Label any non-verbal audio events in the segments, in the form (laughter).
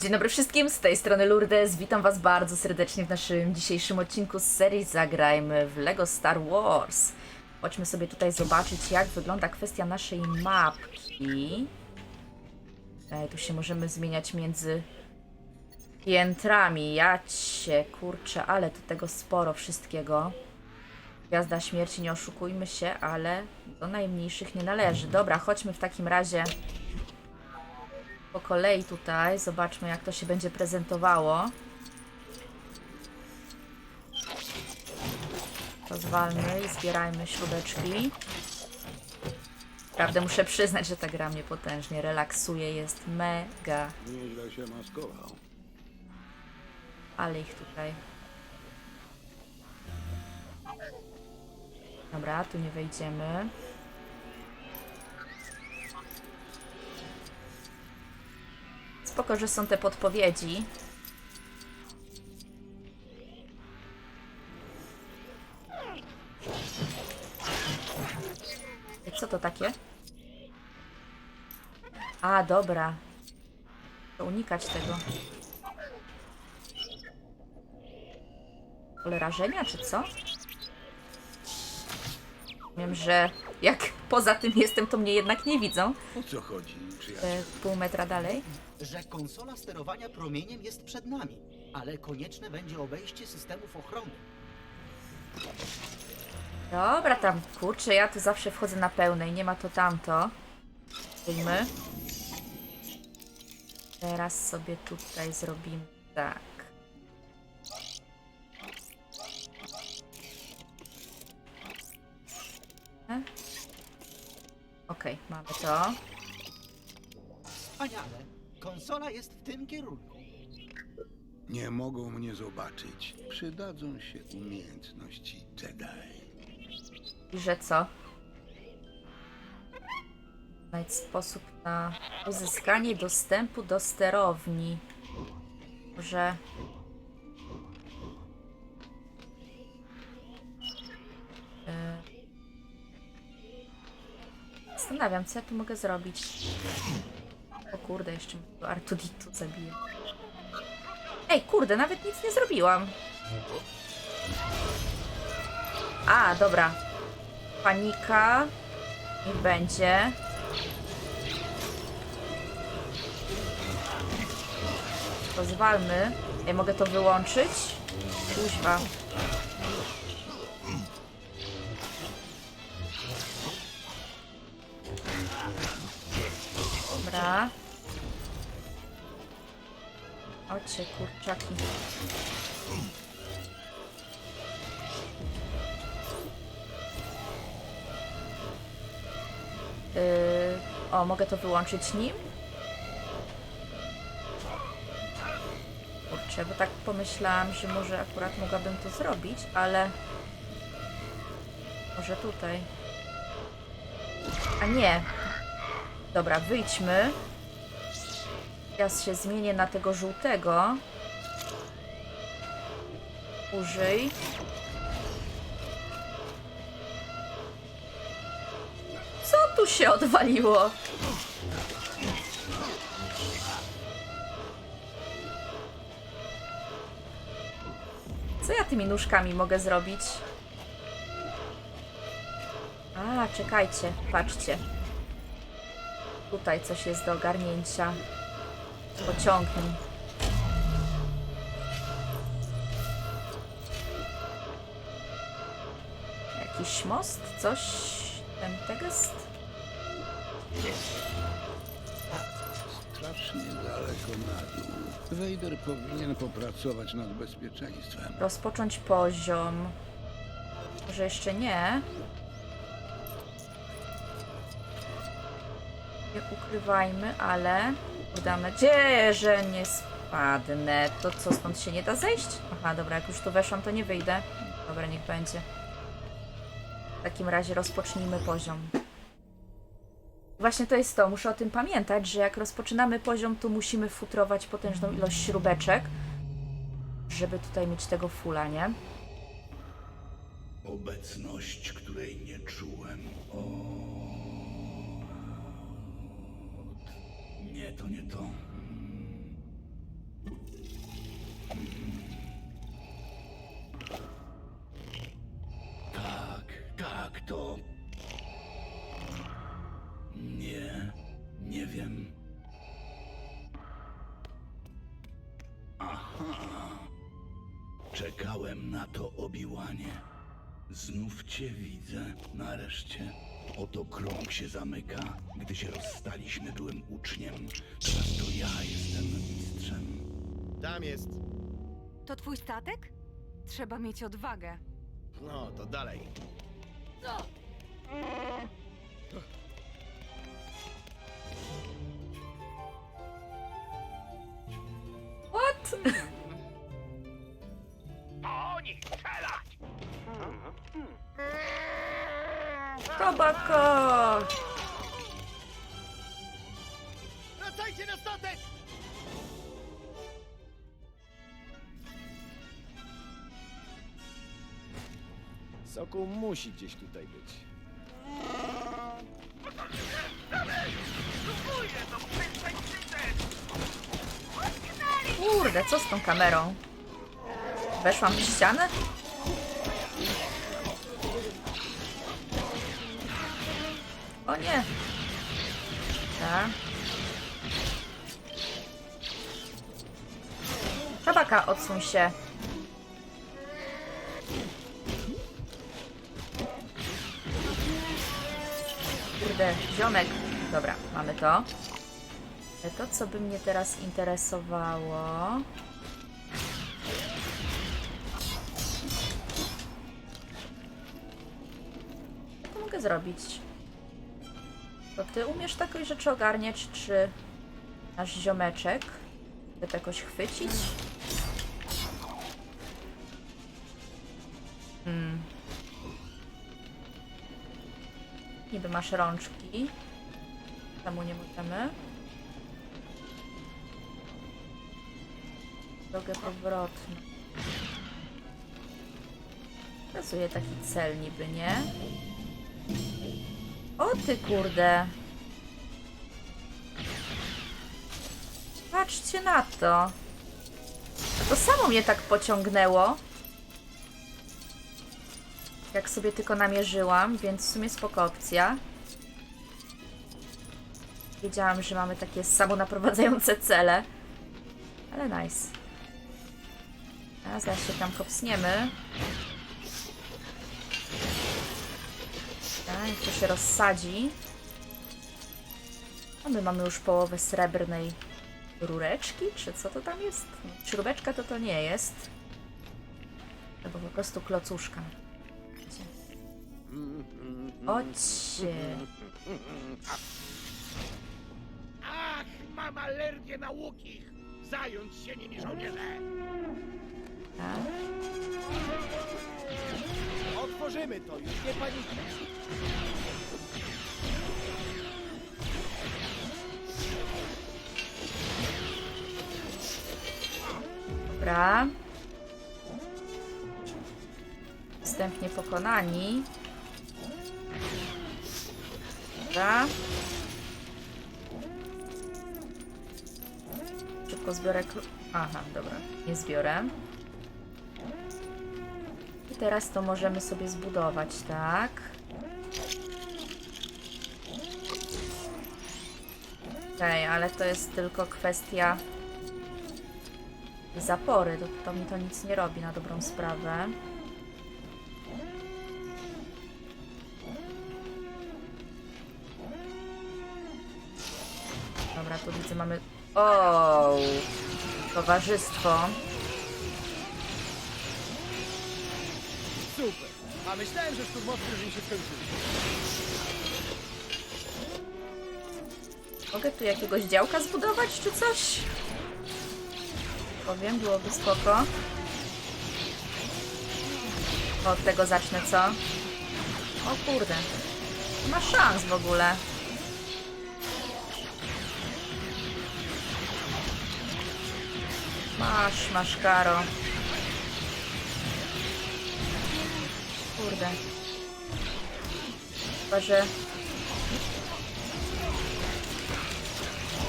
Dzień dobry wszystkim, z tej strony Lourdes. Witam Was bardzo serdecznie w naszym dzisiejszym odcinku z serii Zagrajmy w LEGO Star Wars. Chodźmy sobie tutaj zobaczyć, jak wygląda kwestia naszej mapki. E, tu się możemy zmieniać między piętrami. Ja cię, kurczę, ale tu tego sporo wszystkiego. Gwiazda śmierci, nie oszukujmy się, ale do najmniejszych nie należy. Dobra, chodźmy w takim razie po kolei tutaj. Zobaczmy, jak to się będzie prezentowało. Rozwalmy i zbierajmy śrubeczki. Prawdę muszę przyznać, że ta gra mnie potężnie relaksuje. Jest mega. Nieźle się maskował. Ale ich tutaj. Dobra, tu nie wejdziemy. Spoko, że są te podpowiedzi. Co to takie? A, dobra. Unikać tego. Pole rażenia, czy co? Wiem, że jak poza tym jestem, to mnie jednak nie widzą. O co chodzi, przyjaciel? E, pół metra dalej. że konsola sterowania promieniem jest przed nami, ale konieczne będzie obejście systemów ochrony. Dobra, tam, kurczę, ja tu zawsze wchodzę na pełnej, nie ma to tamto. Wyjmy. Teraz sobie tutaj zrobimy tak. E? Okej, mamy to. Wspaniale! Konsola jest w tym kierunku. Nie mogą mnie zobaczyć. Przydadzą się umiejętności Jedi. I że co? Znajdź sposób na uzyskanie dostępu do sterowni. Może. E, Zastanawiam, co ja tu mogę zrobić. O kurde, jeszcze Artuditu zabiję. Ej, kurde, nawet nic nie zrobiłam. A, dobra. Panika. Niech będzie. Pozwalmy. Ja mogę to wyłączyć? Kuźwa. Dobra. Ocie, kurczaki. Yy, o, mogę to wyłączyć nim? Kurczę, bo tak pomyślałam, że może akurat mogłabym to zrobić, ale... Może tutaj. A nie. Dobra, wyjdźmy. Teraz się zmienię na tego żółtego. Użyj. Co tu się odwaliło? Co ja tymi nóżkami mogę zrobić? A, czekajcie, patrzcie. Tutaj coś jest do ogarnięcia. Pociągnij. Jakiś most? Coś? Ten tekst? Strasznie daleko na dół. Vader powinien popracować nad bezpieczeństwem. Rozpocząć poziom. Może jeszcze nie. Nie ukrywajmy, ale mam nadzieję, że nie spadnę. To co, stąd się nie da zejść? Aha, dobra, jak już tu weszłam, to nie wyjdę. Dobra, niech będzie. W takim razie rozpocznijmy poziom. Właśnie to jest to, muszę o tym pamiętać, że jak rozpoczynamy poziom, to musimy futrować potężną ilość śrubeczek, żeby tutaj mieć tego fula, nie? Obecność, której nie czułem. O. to nie to. Tak, tak, to. Nie, nie wiem. Aha. Czekałem na to obiłanie. Znów cię widzę, nareszcie. Oto krąg się zamyka. Gdy się rozstaliśmy, byłem uczniem. Teraz to ja jestem mistrzem. Tam jest. To twój statek? Trzeba mieć odwagę. No, to dalej. What? Kobako! Wracajcie na statek! Sokół musi gdzieś tutaj być. Kurde, co z tą kamerą? Weszłam w ścianę? O nie! Tak. Czabaka, odsuń się. Kurde, ziomek. Dobra, mamy to. To, co by mnie teraz interesowało. To mogę zrobić? To ty umiesz takie rzeczy ogarniać, czy nasz ziomeczek? Chce to jakoś chwycić? Hmm. Niby masz rączki. Czemu nie możemy? Drogę powrotną. Pokazuje taki cel niby, nie? O ty kurde! Patrzcie na to! To samo mnie tak pociągnęło. Jak sobie tylko namierzyłam, więc w sumie spoko opcja. Wiedziałam, że mamy takie samonaprowadzające cele. Ale nice. A zaraz się tam kopsniemy. Jak to się rozsadzi. A my mamy już połowę srebrnej rureczki, czy co to tam jest? Śrubeczka to to nie jest. Albo po prostu klocuszka. Ocie. Ach, mam alergię na łukich! Zająć się nimi, żołnierze! Tak. Otworzymy to już, nie paniki. Dobra. Wstępnie pokonani. Dobra. Szybko zbiorę. Aha, dobra. Nie zbiorę. I teraz to możemy sobie zbudować, tak? Okej, ale to jest tylko kwestia zapory, to, to mi to nic nie robi na dobrą sprawę. Dobra, tu widzę mamy... O, Towarzystwo. Super. A myślałem, że szturmowcy już się skończyli. Mogę tu jakiegoś działka zbudować, czy coś? Powiem, byłoby spoko. Od tego zacznę, co? O kurde. Nie ma szans w ogóle. Masz, masz karo. Kurde. Chyba, że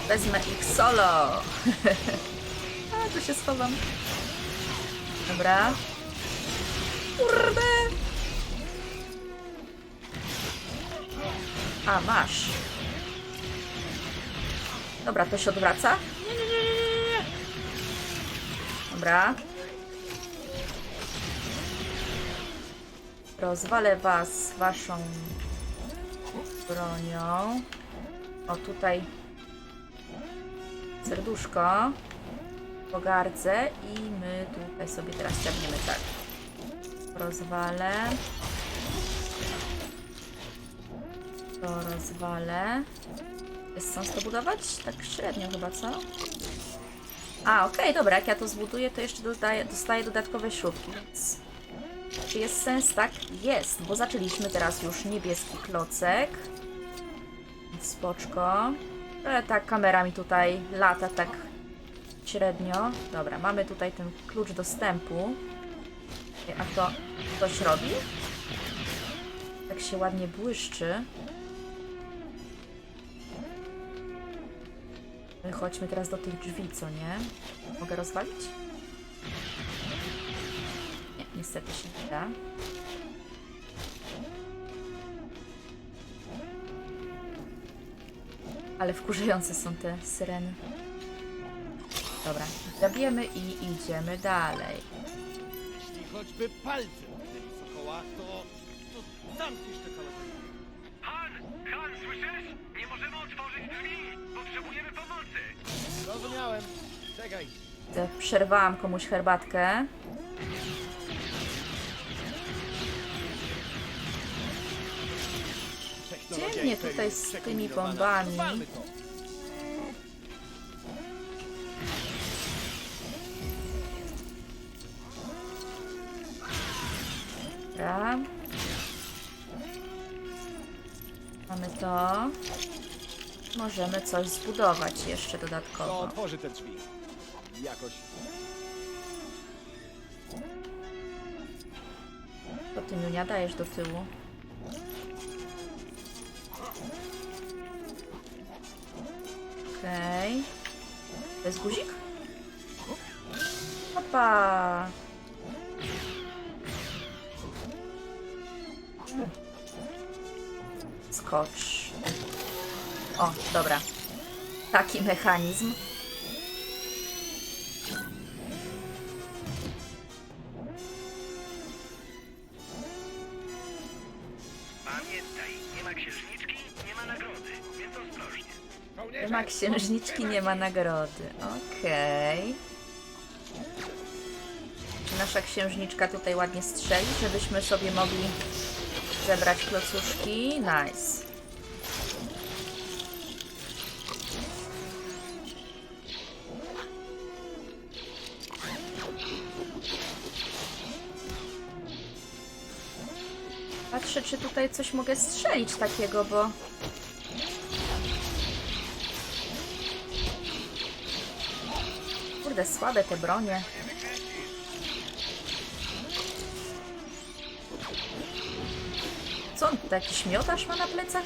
Wezmę ich solo. (laughs) A, tu się schowam. Dobra. Kurde. A, masz. Dobra, to się odwraca. Dobra. Rozwalę was waszą bronią. O, tutaj serduszko. Pogardzę i my tutaj sobie teraz ciągniemy tak. Rozwalę. To rozwalę. Jest sens to budować? Tak średnio chyba, co? A, okej, dobra, jak ja to zbuduję, to jeszcze dodaję, dostaję dodatkowe śrubki, więc... Czy jest sens? Tak, jest, bo zaczęliśmy teraz już niebieski klocek. Spoczko. Ale tak, kamera mi tutaj lata tak średnio. Dobra, mamy tutaj ten klucz dostępu. A to coś robi? Tak się ładnie błyszczy. My Chodźmy teraz do tych drzwi, co nie? Mogę rozwalić? Nie, niestety się nie da. Ale wkurzające są te syreny. Dobra, zabijemy i idziemy dalej. Jeśli choćby palcem sokoła, to... to zamkniesz te kalory. Han! Han, słyszysz? Nie możemy otworzyć drzwi! Potrzebujemy pomocy! Zrozumiałem. Czekaj. Widzę, Przerwałam komuś herbatkę. Technologia Gdzie mnie Imperium tutaj z tymi bombami? Dobra. Mamy to. Możemy coś zbudować jeszcze To dodatkowo. otworzy te drzwi. Jakoś. To ty dajesz do tyłu. Okej. To jest guzik? Opa! Skocz. O, dobra. Taki mechanizm. Ma księżniczki, nie ma nagrody. Okej. Czy nasza księżniczka tutaj ładnie strzeli, żebyśmy sobie mogli zebrać klocuszki? Nice. Patrzę, czy tutaj coś mogę strzelić takiego, bo Kurde, słabe te bronie. Co on tutaj jakiś ma na plecach?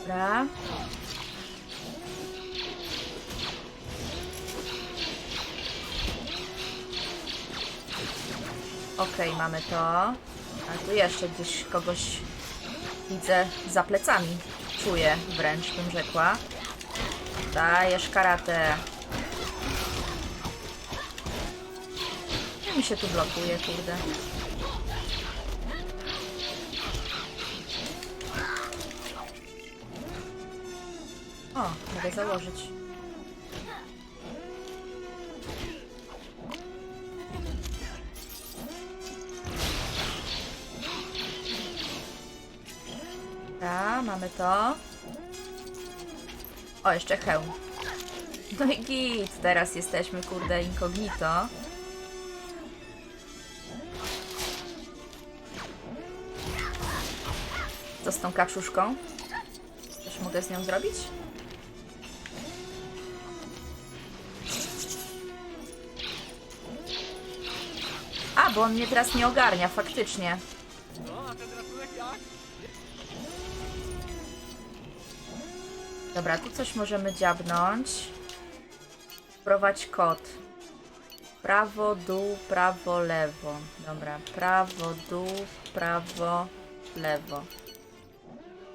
Dobra. Okej, mamy to. A tu jeszcze gdzieś kogoś widzę za plecami. Czuję wręcz, bym rzekła. Dajesz karate. Nie mi się tu blokuje, kurde. O, mogę założyć. Dobra, mamy to. O, jeszcze hełm. No i git, teraz jesteśmy, kurde, incognito. Co z tą kaczuszką? Coś mogę z nią zrobić? A, bo on mnie teraz nie ogarnia, faktycznie. Dobra, tu coś możemy dziabnąć. Wprowadź kod. Prawo, dół, prawo, lewo. Dobra, prawo, dół, prawo, lewo.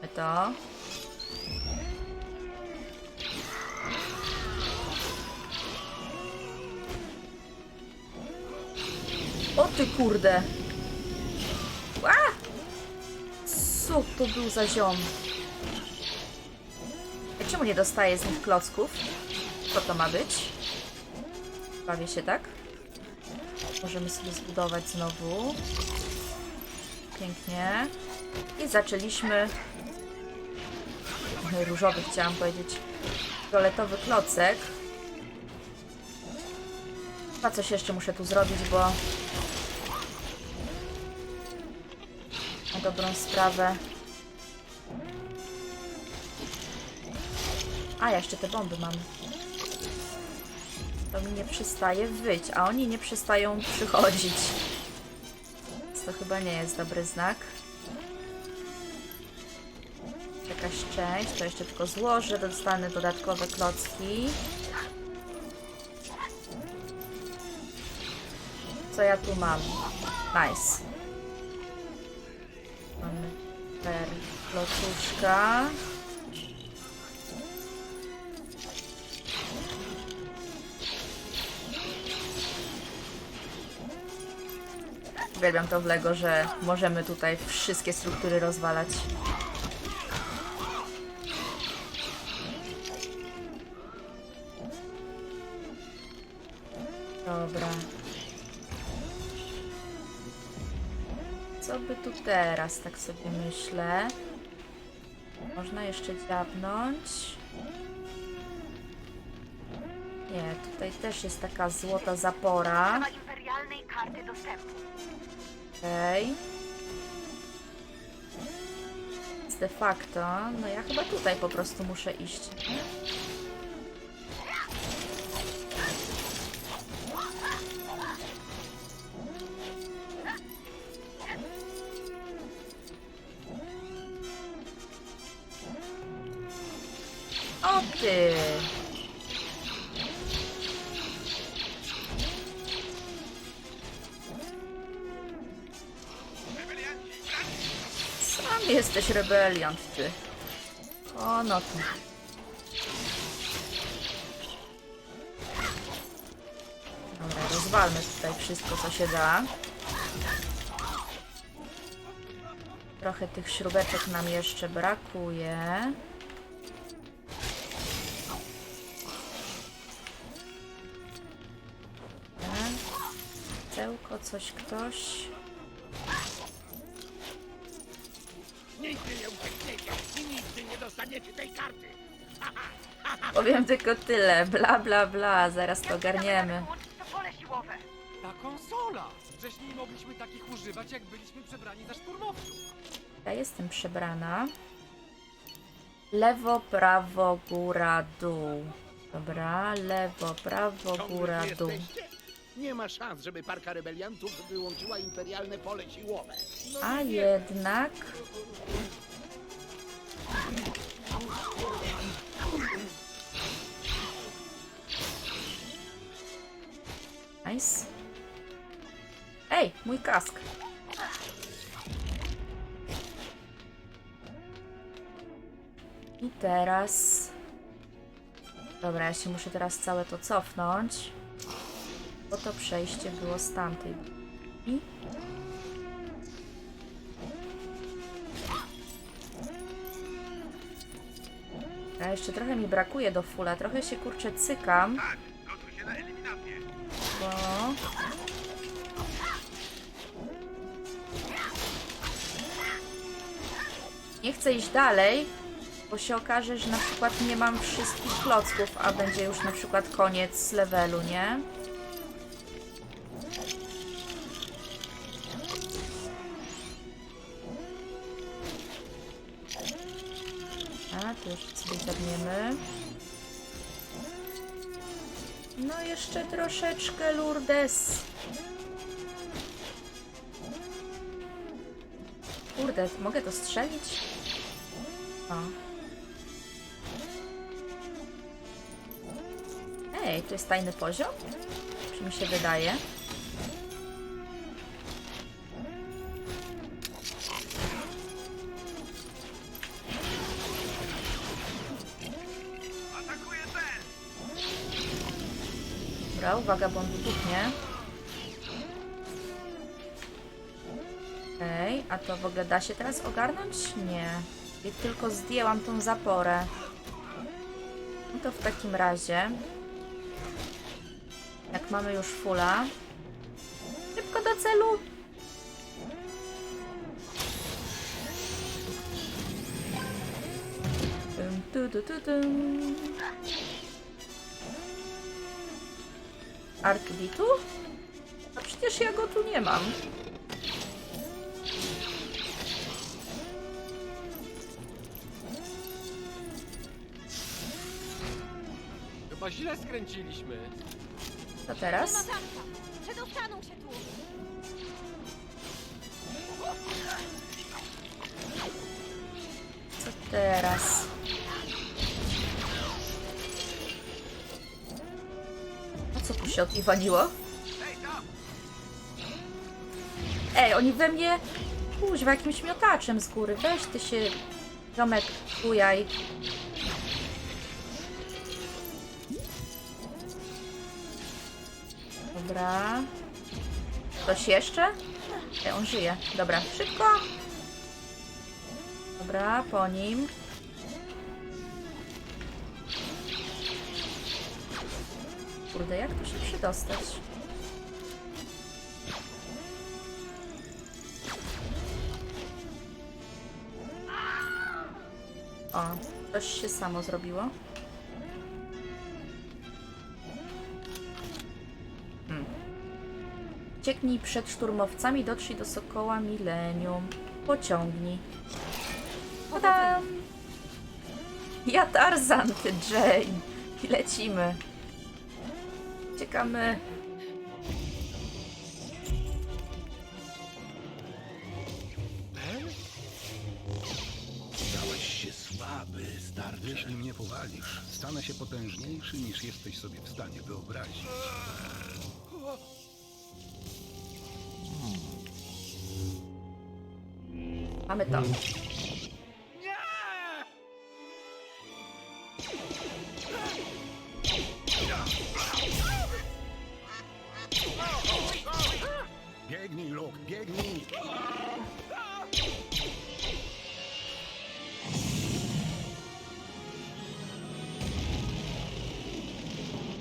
My to. O ty kurde! A! Co to był za ziom? Czemu nie dostaję z nich klocków? Co to ma być? Bawię się tak? Możemy sobie zbudować znowu. Pięknie. I zaczęliśmy... Różowy chciałam powiedzieć. Fioletowy klocek. A coś jeszcze muszę tu zrobić, bo... Na dobrą sprawę. A, ja jeszcze te bomby mam. To mi nie przestaje wyć, a oni nie przestają przychodzić. Więc to chyba nie jest dobry znak. Jakaś część, to jeszcze tylko złożę, dostanę dodatkowe klocki. Co ja tu mam? Nice. Mamy per klocuszka. Uwielbiam to w Lego, że możemy tutaj wszystkie struktury rozwalać. Dobra. Co by tu teraz, tak sobie myślę. Można jeszcze dziabnąć. Nie, tutaj też jest taka złota zapora. Karty dostępu. Okej. De facto, no ja chyba tutaj po prostu muszę iść. Jesteś rebeliant, ty. O, no to. Dobra, rozwalmy tutaj wszystko, co się da. Trochę tych śrubeczek nam jeszcze brakuje. Cełko, coś ktoś. Powiem tylko tyle. Bla, bla, bla. Zaraz to ogarniemy. Ta konsola! Wcześniej nie mogliśmy takich używać, jak byliśmy przebrani za szturmowców. Ja jestem przebrana. Lewo, prawo, góra, dół. Dobra, lewo, prawo, góra, dół. Nie ma szans, żeby parka rebeliantów wyłączyła imperialne pole siłowe. A jednak... Nice. Ej, mój kask. I teraz... Dobra, ja się muszę teraz całe to cofnąć. Bo to przejście było z tamtej. I A jeszcze trochę mi brakuje do fulla, trochę się kurczę cykam. Nie chcę iść dalej, bo się okaże, że na przykład nie mam wszystkich klocków, a będzie już na przykład koniec levelu, nie? A, tu jeszcze sobie zabniemy. No jeszcze troszeczkę Lourdes. Kurde, mogę to strzelić? O. Ej, to jest tajny poziom? Czy mi się wydaje? Dobra, uwaga, bo on Okej, a to w ogóle da się teraz ogarnąć? Nie. I tylko zdjęłam tą zaporę. No to w takim razie, jak mamy już fulla, szybko do celu. Tum, tu, tu, tu, tum. Artbitu? A przecież ja go tu nie mam. Źle skręciliśmy. Co teraz? Przedostaną się tu! Co teraz? A co tu się odiwaniło? Ej, oni we mnie... Kuźwa, jakimś miotaczem z góry. Weź ty się, ziomek, ujaj. Dobra. Ktoś jeszcze? Ej, on żyje. Dobra, szybko. Dobra, po nim. Kurde, jak tu się przedostać? O, coś się samo zrobiło. Cieknij przed szturmowcami, dotrzyj do Sokoła Milenium. Pociągnij. Tadam! Ja Tarzan, ty Jane. I lecimy. Ciekamy. Stałeś się słaby, starcze. Jeśli mnie powalisz, stanę się potężniejszy niż jesteś sobie w stanie wyobrazić. Mamy to. Biegnij, Luke, biegnij!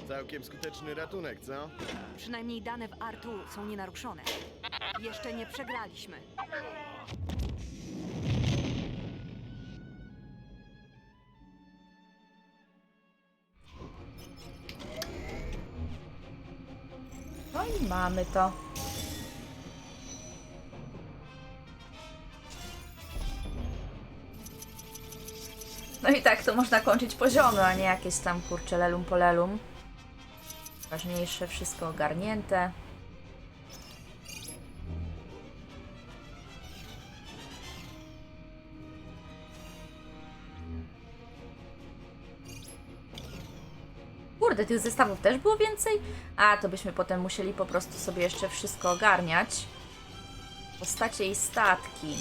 Całkiem skuteczny ratunek, co? Przynajmniej dane w Artu są nienaruszone. Jeszcze nie przegraliśmy. No i mamy to. No i tak to można kończyć poziomy, a nie jakieś tam kurcze lelum polelum. Ważniejsze, wszystko ogarnięte. Tych zestawów też było więcej? A, to byśmy potem musieli po prostu sobie jeszcze wszystko ogarniać. Postacie i statki.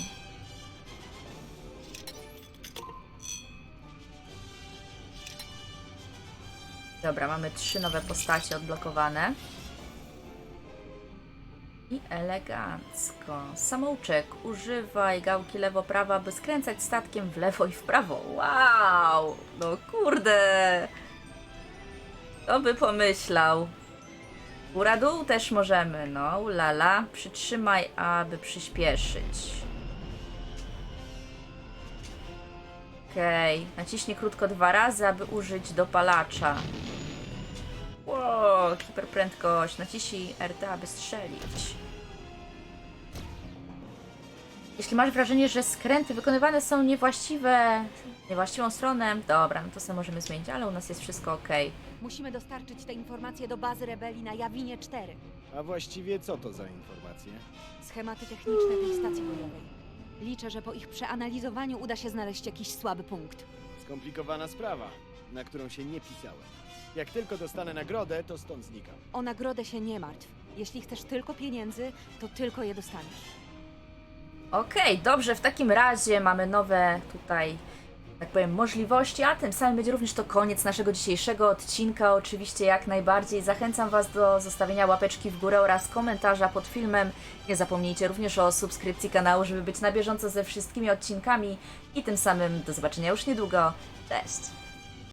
Dobra, mamy trzy nowe postacie odblokowane. I elegancko. Samouczek. Używaj gałki lewo-prawa, by skręcać statkiem w lewo i w prawo. Wow! No kurde! Kto by pomyślał? Góra dół też możemy, no. Lala. Przytrzymaj, aby przyspieszyć. Okej. Naciśnij krótko dwa razy, aby użyć dopalacza. Wow, hiperprędkość. Naciśnij RT, aby strzelić. Jeśli masz wrażenie, że skręty wykonywane są niewłaściwe, niewłaściwą stronę, dobra, no to sobie możemy zmienić, ale u nas jest wszystko ok. Musimy dostarczyć te informacje do bazy rebelii na Jawinie 4. A właściwie co to za informacje? Schematy techniczne tej stacji bojowej. Liczę, że po ich przeanalizowaniu uda się znaleźć jakiś słaby punkt. Skomplikowana sprawa, na którą się nie pisałem. Jak tylko dostanę nagrodę, to stąd znikam. O nagrodę się nie martw. Jeśli chcesz tylko pieniędzy, to tylko je dostaniesz. Okej, dobrze, w takim razie mamy nowe tutaj tak powiem, możliwości, a tym samym będzie również to koniec naszego dzisiejszego odcinka. Oczywiście jak najbardziej zachęcam Was do zostawienia łapeczki w górę oraz komentarza pod filmem. Nie zapomnijcie również o subskrypcji kanału, żeby być na bieżąco ze wszystkimi odcinkami i tym samym do zobaczenia już niedługo. Cześć!